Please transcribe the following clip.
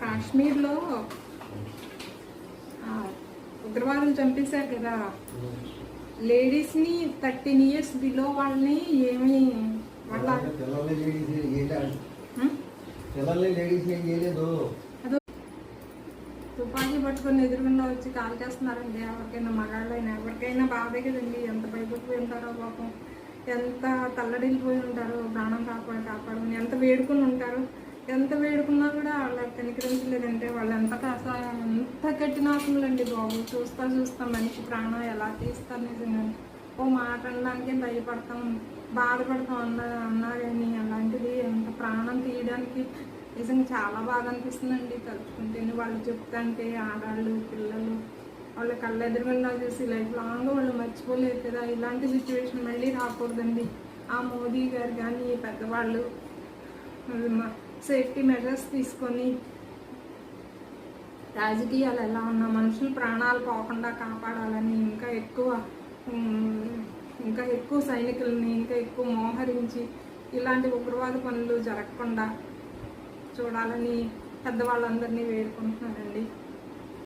కాశ్మీర్లో ఉగ్రవాదులు చంపేశారు కదా. లేడీస్ని థర్టీన్ ఇయర్స్ బిలో వాళ్ళని ఏమి వాళ్ళ తుపాకీ పట్టుకొని ఎదురుగుండా వచ్చి కాల్ చేస్తున్నారండి ఎవరికైనా మగాళ్ళైనా ఎవరికైనా బాధే కదండి. ఎంత భయపడిపోయి ఉంటారో పాపం. ఎంత తల్లడిల్లిపోయి ఉంటారో ప్రాణం కాపాడు కాపాడమని ఎంత వేడుకుని ఉంటారు ఎంత వేడుకున్నా కూడా వాళ్ళకి కనికరించలేదంటే వాళ్ళు ఎంత కాస ఎంత కఠినాత్ములండి బాబు. చూస్తా చూస్తా మనిషి ప్రాణం ఎలా తీస్తారు నిజంగా ఓ మాట అనడానికి భయపడతాం బాధపడతాం అన్న అన్నా కానీ అలాంటిది ఎంత ప్రాణం తీయడానికి నిజంగా చాలా బాగా అనిపిస్తుందండి. తలుచుకుంటేనే వాళ్ళు చెప్తాంటే ఆడాళ్ళు పిల్లలు వాళ్ళ కళ్ళ ఎదురుగుండా చూసి లైఫ్ లాంగ్ వాళ్ళు మర్చిపోలేరు కదా. ఇలాంటి సిచ్యువేషన్ మళ్ళీ రాకూడదండి. ఆ మోదీ గారు కానీ పెద్దవాళ్ళు సేఫ్టీ మెజర్స్ తీసుకొని రాజకీయాలు ఎలా ఉన్నా మనుషుల ప్రాణాలు పోకుండా కాపాడాలని ఇంకా ఎక్కువ ఇంకా ఎక్కువ సైనికుల్ని ఇంకా ఎక్కువ మోహరించి ఇలాంటి ఉగ్రవాద పనులు జరగకుండా చూడాలని పెద్దవాళ్ళందరినీ వేడుకుంటున్నారండి